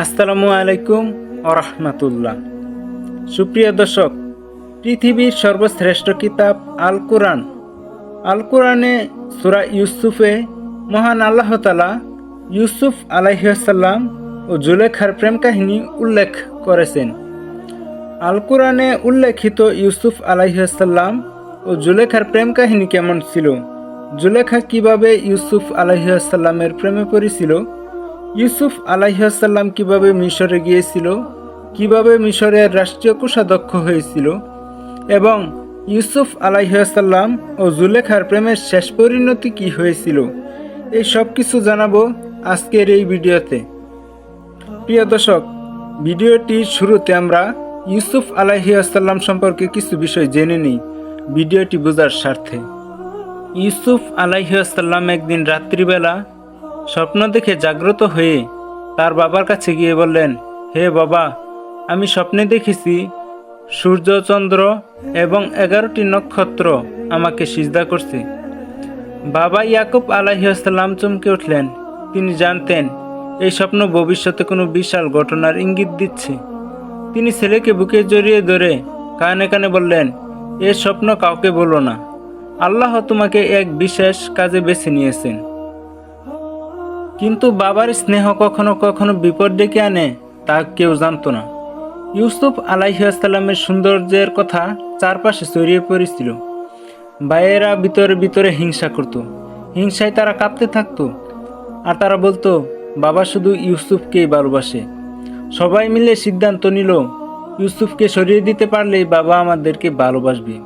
আসসালামু আলাইকুম আরহামাতুল্লাহ সুপ্রিয় দর্শক, পৃথিবীর সর্বশ্রেষ্ঠ কিতাব আল কোরআন আল কোরআনে সুরা ইউসুফে মহান আল্লাহ তালা ইউসুফ আলাইসাল্লাম ও জুলেখার প্রেম কাহিনী উল্লেখ করেছেন। আল কোরআনে উল্লেখিত ইউসুফ আলাইসাল্লাম ও জুলেখার প্রেম কাহিনী কেমন ছিল? জুলেখা কীভাবে ইউসুফ আলাইসাল্লামের প্রেমে পড়েছিল? ইউসুফ আলাইসাল্লাম কীভাবে মিশরে গিয়েছিল, কীভাবে মিশরের রাষ্ট্রীয় কোষাধ্যক্ষ হয়েছিল এবং ইউসুফ আলাইসাল্লাম ও জুলেখার প্রেমের শেষ পরিণতি কি হয়েছিল, এই সব কিছু জানাব আজকের এই ভিডিওতে। প্রিয় দর্শক ভিডিওটির শুরুতে আমরা ইউসুফ আলাইসাল্লাম সম্পর্কে কিছু বিষয় জেনে নিই, ভিডিওটি বোঝার স্বার্থে। ইউসুফ আলাইসাল্লাম একদিন রাত্রিবেলা স্বপ্ন দেখে জাগ্রত হয়ে তার বাবার কাছে গিয়ে বললেন, হে বাবা, আমি স্বপ্নে দেখেছি সূর্য, চন্দ্র এবং এগারোটি নক্ষত্র আমাকে সিজদা করছে। বাবা ইয়াকুব আলাহিসাল্লাম চমকে উঠলেন। তিনি জানতেন, এই স্বপ্ন ভবিষ্যতে কোনো বিশাল ঘটনার ইঙ্গিত দিচ্ছে। তিনি ছেলেকে বুকে জড়িয়ে ধরে কানে কানে বললেন, এ স্বপ্ন কাউকে বলো না। আল্লাহ তোমাকে এক বিশেষ কাজে বেছে নিয়েছেন। কিন্তু বাবার স্নেহ কখনো কখনো বিপদ ডেকে আনে, তা কেউ জানতো না। ইউসুফ আলাইসাল্লামের সৌন্দর্যের কথা চারপাশে ছড়িয়ে পড়েছিল। ভাইয়েরা ভিতরে ভিতরে হিংসা করত। হিংসায় তারা কাঁপতে থাকতো। আর তারা বলতো, বাবা শুধু ইউসুফকেই ভালোবাসে। সবাই মিলে সিদ্ধান্ত নিল, ইউসুফকে সরিয়ে দিতে পারলেই বাবা আমাদেরকে ভালোবাসবে।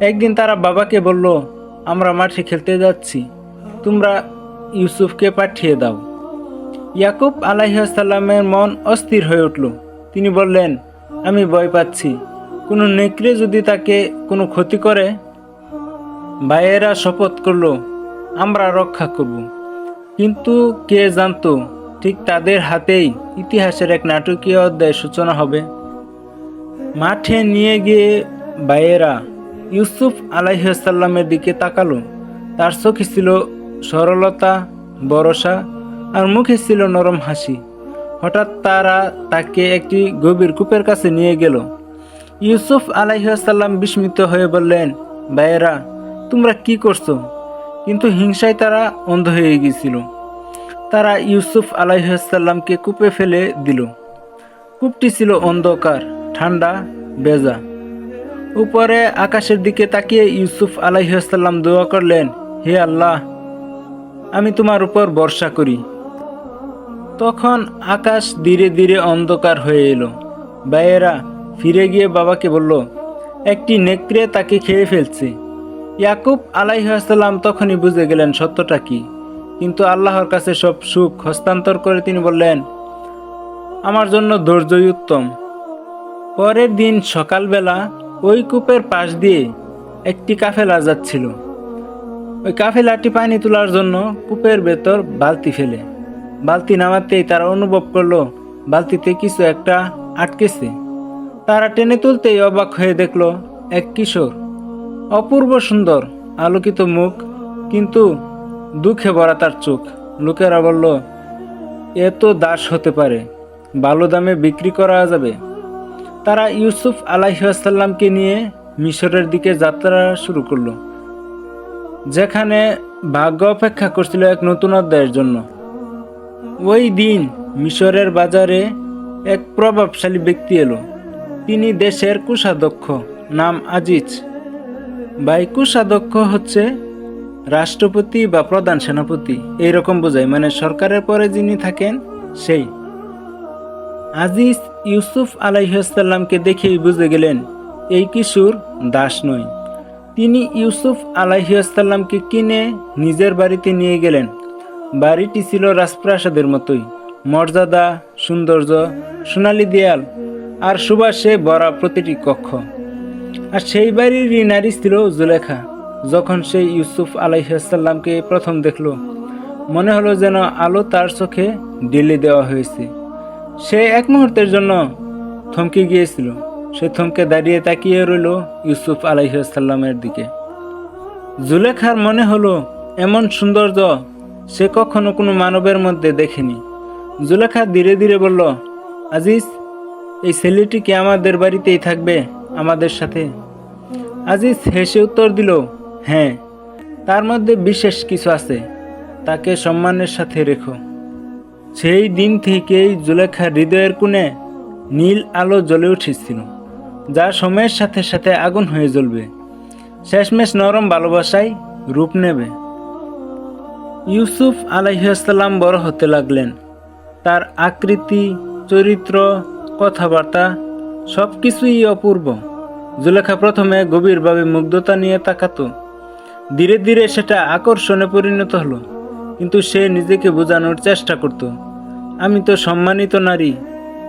একদিন তারা বাবাকে বলল, আমরা মাঠে খেলতে যাচ্ছি। তোমরা ইউসুফকে পাঠিয়ে দাও। ইয়াকুব আলাইসাল্লামের মন অস্থির হয়ে উঠল। তিনি বললেন, আমি ভয় পাচ্ছি। কোনো নেকড়ে যদি তাকে কোনো ক্ষতি করে? ভাইয়েরা শপথ করল, আমরা রক্ষা করব। কিন্তু কে জানতো, ঠিক তাদের হাতেই ইতিহাসের এক নাটকীয় অধ্যায় সূচনা হবে। মাঠে নিয়ে গিয়ে ভাইয়েরা ইউসুফ আলাইসাল্লামের দিকে তাকালো। তার চোখে ছিল সরলতা, ভরসা আর মুখে ছিল নরম হাসি। হঠাৎ তারা তাকে একটি গভীর কূপের কাছে নিয়ে গেল। ইউসুফ আলাইসাল্লাম বিস্মিত হয়ে বললেন, ভাইয়েরা, তোমরা কি করছ? কিন্তু হিংসায় তারা অন্ধ হয়ে গিয়েছিল। তারা ইউসুফ আলাইসাল্লামকে কূপে ফেলে দিল। কূপটি ছিল অন্ধকার, ঠান্ডা বেজা উপরে আকাশের দিকে তাকিয়ে ইউসুফ আলাইসাল্লাম দোয়া করলেন, হে আল্লাহ আমি তোমার উপর ভরসা করি। তখন আকাশ ধীরে ধীরে অন্ধকার হয়ে এলো। ভাইয়েরা ফিরে গিয়ে বাবাকে বলল, একটি নেকড়ে তাকে খেয়ে ফেলছে। ইয়াকুব আলাইহাসাল্লাম তখনই বুঝে গেলেন সত্যটা কি। কিন্তু আল্লাহর কাছে সব সুখ হস্তান্তর করে তিনি বললেন, আমার জন্য ধৈর্যই উত্তম। পরের দিন সকালবেলা ওই কূপের পাশ দিয়ে একটি কাফেলা যাচ্ছিল। ওই কাফেলাটি পানি তোলার জন্য কূপের ভেতর বালতি ফেলে। বালতি নামাতেই তারা অনুভব করল, বালতিতে কিছু একটা আটকেছে। তারা টেনে তুলতেই অবাক হয়ে দেখল, এক কিশোর। অপূর্ব সুন্দর, আলোকিত মুখ, কিন্তু দুঃখে ভরা তার চোখ। লোকেরা বলল এত দাস হতে পারে, ভালো দামে বিক্রি করা যাবে। তারা ইউসুফ আলাইসাল্লামকে নিয়ে মিশরের দিকে যাত্রা শুরু করল। যেখানে ভাগ্য অপেক্ষা করছিল এক নতুন অধ্যায়ের জন্য। ওই দিন মিশরের বাজারে এক প্রভাবশালী ব্যক্তি এলো। তিনি দেশের কুষাধ্যক্ষ, নাম আজিজ। বাই কুষাধ্যক্ষ হচ্ছে রাষ্ট্রপতি বা প্রধান সেনাপতি, এইরকম বোঝায়। মানে সরকারের পরে যিনি থাকেন, সেই। আজিজ ইউসুফ আলাইসাল্লামকে দেখেই বুঝে গেলেন, এই কিশোর দাস নয়। তিনি ইউসুফ আলাইসাল্লামকে কিনে নিজের বাড়িতে নিয়ে গেলেন। বাড়িটি ছিল রাজপ্রাসাদের মতোই। মর্যাদা, সৌন্দর্য, সোনালি দেয়াল আর সুবাসে ভরা প্রতিটি কক্ষ। আর সেই বাড়িরই নারী ছিল জুলেখা। যখন সে ইউসুফ আলাইসাল্লামকে প্রথম দেখল, মনে হলো যেন আলো তার চোখে ঢেলে দেওয়া হয়েছে। সে এক মুহূর্তের জন্য থমকে গিয়েছিল। সে থমকে দাঁড়িয়ে তাকিয়ে রইল ইউসুফ আলাইসাল্লামের দিকে। জুলেখার মনে হলো, এমন সৌন্দর্য সে কখনো কোনো মানবের মধ্যে দেখেনি। জুলেখা ধীরে ধীরে বলল, আজিজ, এই ছেলেটি কি আমাদের বাড়িতেই থাকবে, আমাদের সাথে? আজিজ হেসে উত্তর দিল হ্যাঁ তার মধ্যে বিশেষ কিছু আছে, তাকে সম্মানের সাথে রেখো। সেই দিন থেকেই জুলেখা হৃদয়ের কোণে নীল আলো জ্বলে উঠেছিল। যা সময়ের সাথে সাথে আগুন হয়ে জ্বলবে। শেষমেশ নরম ভালোবাসায় রূপ নেবে। ইউসুফ আলাইসাল্লাম বড় হতে লাগলেন। তার আকৃতি, চরিত্র, কথাবার্তা সব কিছুই অপূর্ব। জুলেখা প্রথমে গভীরভাবে মুগ্ধতা নিয়ে তাকাত। ধীরে ধীরে সেটা আকর্ষণে পরিণত হলো, কিন্তু সে নিজেকে বোঝানোর চেষ্টা করত। আমি তো সম্মানিত নারী,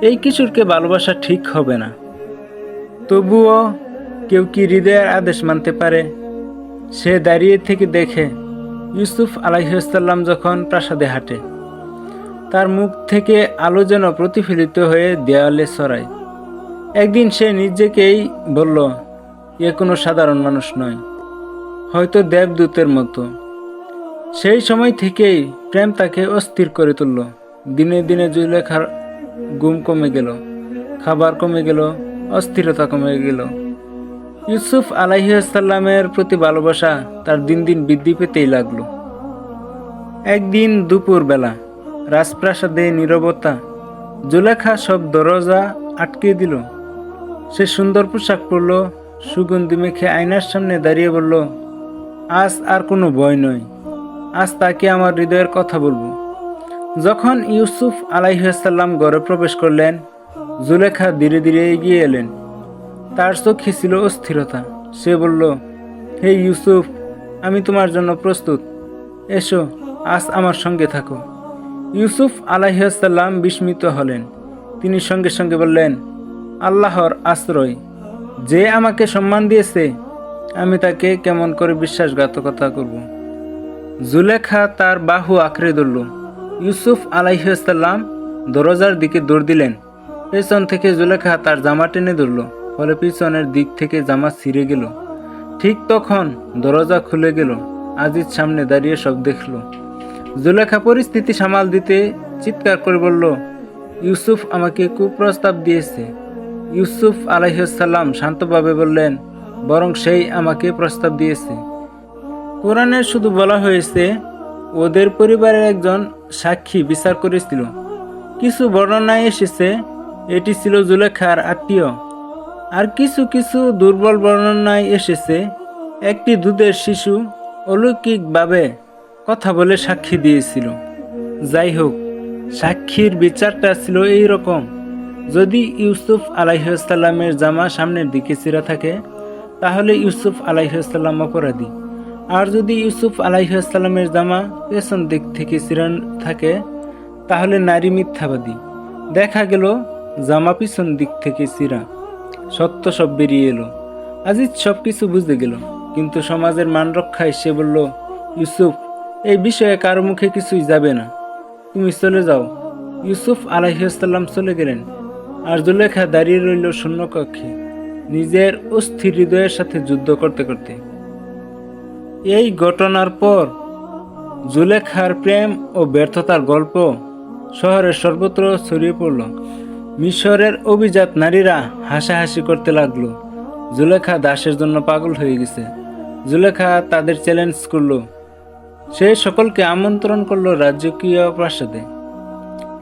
এই কিশোরকে ভালোবাসা ঠিক হবে না। তবুও কেউ কি হৃদয়ের আদেশ মানতে পারে? সে দাঁড়িয়ে থেকে দেখে ইউসুফ আলাইসাল্লাম যখন প্রাসাদে হাঁটে, তার মুখ থেকে আলো যেন প্রতিফলিত হয়ে দেয়ালে ছড়ায়। একদিন সে নিজেকেই বলল, এ কোনো সাধারণ মানুষ নয়, হয়তো দেবদূতের মতো। সেই সময় থেকেই প্রেম তাকে অস্থির করে তুলল। দিনে দিনে জুলেখার ঘুম কমে গেল, খাবার কমে গেল অস্থিরতা কমে গেল। ইউসুফ আলাইসাল্লামের প্রতি ভালোবাসা তার দিন দিন বৃদ্ধি পেতেই লাগল। একদিন দুপুর বেলা রাজপ্রাসাদে নীরবতা, জুলেখা সব দরজা আটকে দিল। সে সুন্দর পোশাক পরল, সুগন্ধি মেখে আয়নার সামনে দাঁড়িয়ে বলল, আজ আর কোনো ভয় নয়, আজ তাকে আমার হৃদয়ের কথা বলব। যখন ইউসুফ আলাইসাল্লাম ঘরে প্রবেশ করলেন জুলেখা ধীরে ধীরে এগিয়ে এলেন। তার চোখে ছিল অস্থিরতা। সে বলল, হে ইউসুফ, আমি তোমার জন্য প্রস্তুত। এসো, আজ আমার সঙ্গে থাকো। ইউসুফ আলাইসাল্লাম বিস্মিত হলেন। তিনি সঙ্গে সঙ্গে বললেন, আল্লাহর আশ্রয়। যে আমাকে সম্মান দিয়েছে, আমি তাকে কেমন করে বিশ্বাসঘাতকতা করব? জুলেখা তার বাহু আঁকড়ে ধরল। ইউসুফ আলাইসাল্লাম দরজার দিকে দৌড় দিলেন। পেছন থেকে জুলেখা তার জামা টেনে ধরল, ফলে পিছনের দিক থেকে জামা ছিঁড়ে গেল। ঠিক তখন দরজা খুলে গেল, আজিজ সামনে দাঁড়িয়ে সব দেখল। জুলেখা পরিস্থিতি সামাল দিতে চিৎকার করে বলল, ইউসুফ আমাকে কুপ্রস্তাব দিয়েছে। ইউসুফ আলাইসাল্লাম শান্তভাবে বললেন, বরং সেই আমাকে প্রস্তাব দিয়েছে। কোরআনে শুধু বলা হয়েছে, ওদের পরিবারের একজন সাক্ষী বিচার করেছিল। কিছু বর্ণনায় এসেছে এটি ছিল জুলেখার আত্মীয়। আর কিছু কিছু দুর্বল বর্ণনায় এসেছে। একটি দুধের শিশু অলৌকিকভাবে কথা বলে সাক্ষী দিয়েছিল। যাই হোক, সাক্ষীর বিচারটা ছিল এই রকম যদি ইউসুফ আলাইসাল্লামের জামা সামনের দিকে চিরা থাকে, তাহলে ইউসুফ আলাইসাল্লাম অপরাধী। আর যদি ইউসুফ আলাইসাল্লামের জামা পেছন দিক থেকে চিরান থাকে, তাহলে নারী মিথ্যাবাদী। দেখা গেল জামা পিছন দিক থেকে চিরা সত্য সব বেরিয়ে এলো। আজিজ সব কিছু বুঝতে গেল, কিন্তু সমাজের মান রক্ষায় সে বলল, ইউসুফ, এই বিষয়ে কারও মুখে কিছুই যাবে না। তুমি চলে যাও। ইউসুফ আলাইসাল্লাম চলে গেলেন। আর জুলেখা দাঁড়িয়ে রইল শূন্য কক্ষে নিজের অস্থির হৃদয়ের সাথে যুদ্ধ করতে করতে। এই ঘটনার পর জুলেখার প্রেম ও ব্যর্থতার গল্প শহরের সর্বত্র ছড়িয়ে পড়ল। মিশরের অভিজাত নারীরা হাসাহাসি করতে লাগল। জুলেখা দাসের জন্য পাগল হয়ে গেছে। জুলেখা তাদের চ্যালেঞ্জ করল। সে সকলকে আমন্ত্রণ করল রাজকীয় প্রাসাদে।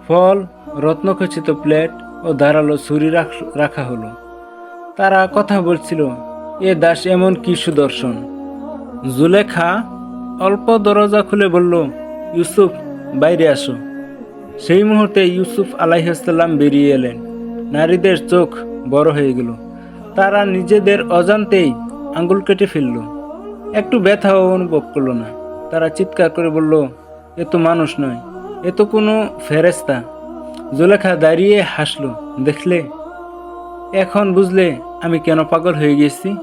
ফল, রত্নখচিত প্লেট ও ধারালো ছুরি রাখ- হলো। তারা কথা বলছিল, এ দাস, এমন কি সুদর্শন? জুলেখা অল্প দরজা খুলে বলল, ইউসুফ, বাইরে আসো। সেই মুহূর্তে ইউসুফ আলাইহাল্লাম বেরিয়ে এলেন। নারীদের চোখ বড় হয়ে গেল। তারা নিজেদের অজান্তেই আঙ্গুল কেটে ফেলল। একটু ব্যথাও অনুভব করল না। তারা চিৎকার করে বলল, এ তো মানুষ নয়, এ তো কোনো ফেরেস্তা জুলেখা দাঁড়িয়ে হাসলো, দেখলে? এখন বুঝলে আমি কেন পাগল হয়ে গেছি?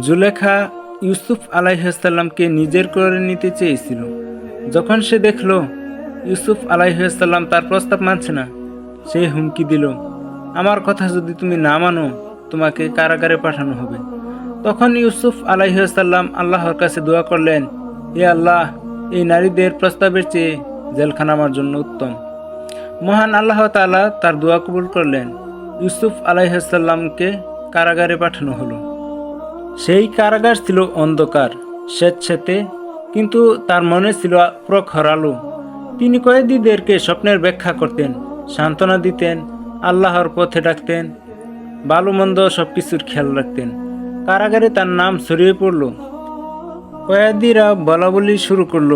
জুলেখা ইউসুফ আলাইহাল্লামকে নিজের করে নিতে চেয়েছিল। যখন সে দেখল ইউসুফ আলাইহাল্লাম তার প্রস্তাব মানছে না। সে হুমকি দিল, আমার কথা যদি তুমি না মানো, তোমাকে কারাগারে পাঠানো হবে। তখন ইউসুফ আলাইহাল্লাম আল্লাহর কাছে দোয়া করলেন এ আল্লাহ, এই নারীদের প্রস্তাবের চেয়ে জেলখানা আমার জন্য উত্তম। মহান আল্লাহ তাআলা তার দোয়া কবুল করলেন। ইউসুফ আলাইহাল্লামকে কারাগারে পাঠানো হলো। সেই কারাগার ছিল অন্ধকার, স্বেচ্ছেতে, কিন্তু তার মনে ছিল প্রখর আলো। তিনি কয়েদিদেরকে স্বপ্নের ব্যাখ্যা করতেন, সান্ত্বনা দিতেন, আল্লাহর পথে ডাকতেন ভালো মন্দ সব কিছুর খেয়াল রাখতেন। কারাগারে তার নাম ছড়িয়ে পড়ল। কয়েদিরা বলা বলি শুরু করল,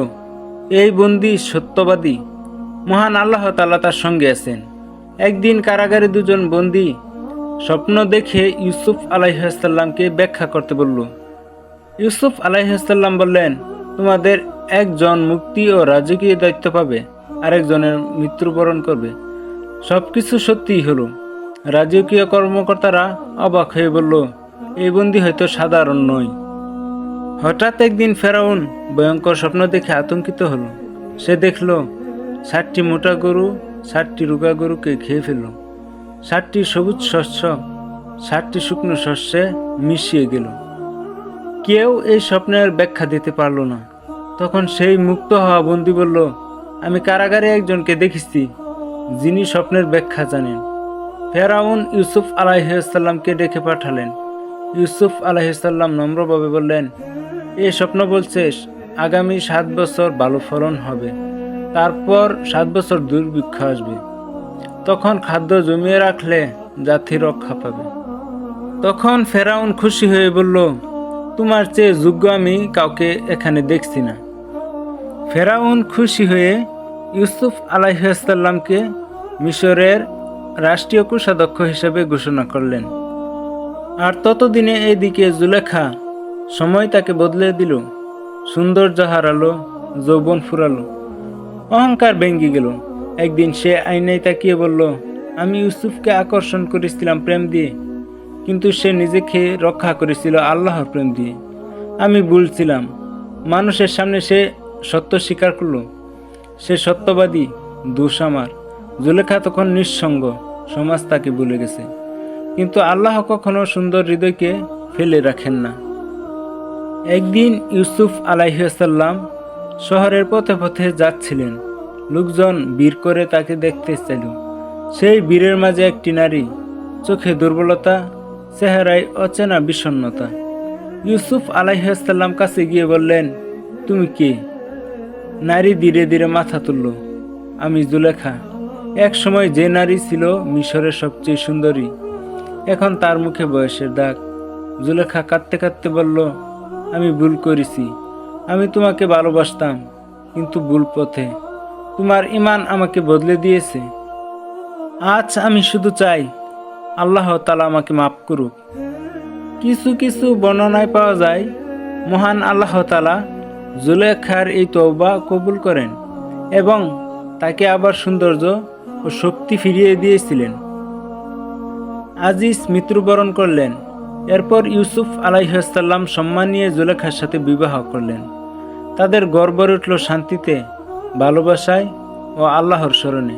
এই বন্দি সত্যবাদী, মহান আল্লাহ তাআলা তার সঙ্গে আছেন। একদিন কারাগারে দুজন বন্দি স্বপ্ন দেখে ইউসুফ আলাইহাল্লামকে ব্যাখ্যা করতে বলল। ইউসুফ আলাইহাল্লাম বললেন, তোমাদের একজন মুক্তি ও রাজকীয় দায়িত্ব পাবে, আরেকজনের মৃত্যুবরণ করবে। সব কিছু সত্যিই হলো। রাজকীয় কর্মকর্তারা অবাক হয়ে বলল, এই বন্দি হয়তো সাধারণ নয়। হঠাৎ একদিন ফেরাউন ভয়ঙ্কর স্বপ্ন দেখে আতঙ্কিত হলো। সে দেখল, ষাটটি মোটা গরু, ষাটটি রুগা গরুকে খেয়ে ফেলল। ষাটটি সবুজ শস্য, ষাটটি শুকনো শস্যে মিশিয়ে গেল। কেউ এই স্বপ্নের ব্যাখ্যা দিতে পারল না। তখন সেই মুক্ত হওয়া বন্দি বলল, আমি কারাগারে একজনকে দেখেছি, যিনি স্বপ্নের ব্যাখ্যা জানেন। ফেরাউন ইউসুফ আলাইসাল্লামকে ডেকে পাঠালেন। ইউসুফ আলাইসাল্লাম নম্রভাবে বললেন, এ স্বপ্ন বলছে আগামী সাত বছর ভালো ফলন হবে, তারপর সাত বছর দুর্ভিক্ষ আসবে। তখন খাদ্য জমিয়ে রাখলে জাতি রক্ষা পাবে। তখন ফেরাউন খুশি হয়ে বলল, তোমার চেয়ে যোগ্য আমি কাউকে এখানে দেখছি না। ফেরাউন খুশি হয়ে ইউসুফ আলাইসাল্লামকে মিশরের রাষ্ট্রীয় কোষাধ্যক্ষ হিসেবে ঘোষণা করলেন। আর ততদিনে এদিকে জুলেখা সময় তাকে বদলে দিল। সৌন্দর্য হারালো, যৌবন ফুরালো, অহংকার ভেঙ্গে গেল। একদিন সে আইনায় তাকিয়ে বলল, আমি ইউসুফকে আকর্ষণ করেছিলাম প্রেম দিয়ে, কিন্তু সে নিজেকে রক্ষা করেছিল আল্লাহর প্রেম দিয়ে। আমি ভুলছিলাম মানুষের সামনে সে সত্য স্বীকার করল সে সত্যবাদী, দোষ আমার। জুলেখা তখন নিঃসঙ্গ, সমাজ তাকে ভুলে গেছে। কিন্তু আল্লাহ কখনো সুন্দর হৃদয়কে ফেলে রাখেন না। একদিন ইউসুফ আলাইসাল্লাম শহরের পথে পথে যাচ্ছিলেন। লোকজন বীর করে তাকে দেখতে চাইল। সেই বীরের মাঝে একটি নারী, চোখে দুর্বলতা, চেহারায় অচেনা বিষণ্ণতা। ইউসুফ আলাইসাল্লাম কাছে গিয়ে বললেন, তুমি কে? নারী ধীরে ধীরে মাথা তুলল। আমি জুলেখা। এক সময় যে নারী ছিল মিশরের সবচেয়ে সুন্দরী। এখন তার মুখে বয়সের দাগ। জুলেখা কাঁদতে কাঁদতে বলল, আমি ভুল করেছি। আমি তোমাকে ভালোবাসতাম, কিন্তু ভুল পথে। তোমার ইমান আমাকে বদলে দিয়েছে। আজ আমি শুধু চাই, আল্লাহ তালা আমাকে মাফ করুক। কিছু কিছু বর্ণনায় পাওয়া যায়, মহান আল্লাহ তালা জুলেখার এই তৌবা কবুল করেন এবং তাকে আবার সৌন্দর্য ও শক্তি ফিরিয়ে দিয়েছিলেন। আজিজ মৃত্যুবরণ করলেন। এরপর ইউসুফ আলাইহাল্লাম সম্মান নিয়ে জুলেখার সাথে বিবাহ করলেন। তাদের গর্ব উঠল শান্তিতে, ভালোবাসায় ও আল্লাহর স্মরণে।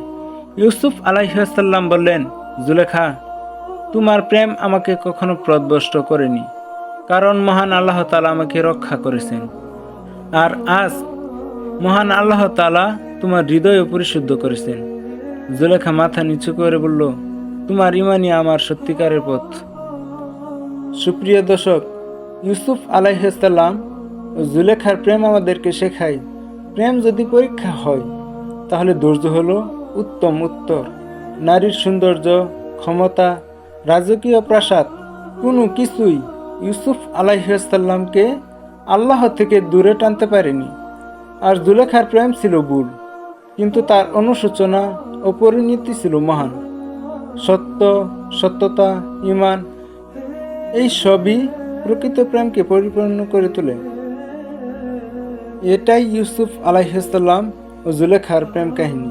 ইউসুফ আলাইহাল্লাম বললেন জুলেখা তোমার প্রেম আমাকে কখনো প্রদবষ্ট করেনি। কারণ মহান আল্লাহ তালা আমাকে রক্ষা করেছেন। আর আজ মহান আল্লাহ তালা তোমার হৃদয় পরিশুদ্ধ করেছেন। জুলেখা মাথা নিচু করে বলল, তোমার ইমানই আমার সত্যিকারের পথ। সুপ্রিয় দর্শক, ইউসুফ আলাইহাল্লাম ও জুলেখার প্রেম আমাদেরকে শেখায়, প্রেম যদি পরীক্ষা হয়, তাহলে ধৈর্য হলো উত্তম উত্তর। নারীর সৌন্দর্য, ক্ষমতা, রাজকীয় প্রাসাদ, কোনো কিছুই ইউসুফ আলাইহাল্লামকে আল্লাহ থেকে দূরে টানতে পারেনি। আর জুলেখার প্রেম ছিল ভুল কিন্তু তার অনুশোচনা ও পরিণতি ছিল মহান। সত্য, সত্যতা ইমান এই সবই প্রকৃত প্রেমকে পরিপূর্ণ করে তোলে। এটাই ইউসুফ আলাইহাল্লাম ও জুলেখার প্রেম কাহিনী,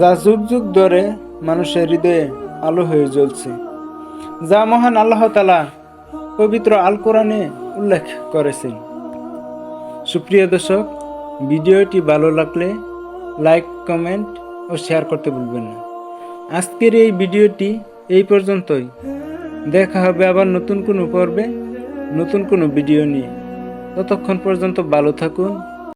যা যুগ যুগ ধরে মানুষের হৃদয়ে আলো হয়ে জ্বলছে, যা মহান আল্লাহ তালা পবিত্র আল কোরআনে উল্লেখ করেছেন। সুপ্রিয় দর্শক, ভিডিওটি ভালো লাগলে লাইক, কমেন্ট ও শেয়ার করতে ভুলবেন না। আজকের এই ভিডিওটি এই পর্যন্তই। দেখা হবে আবার নতুন কোনো পর্বে, নতুন কোনো ভিডিও নিয়ে। ততক্ষণ পর্যন্ত ভালো থাকুন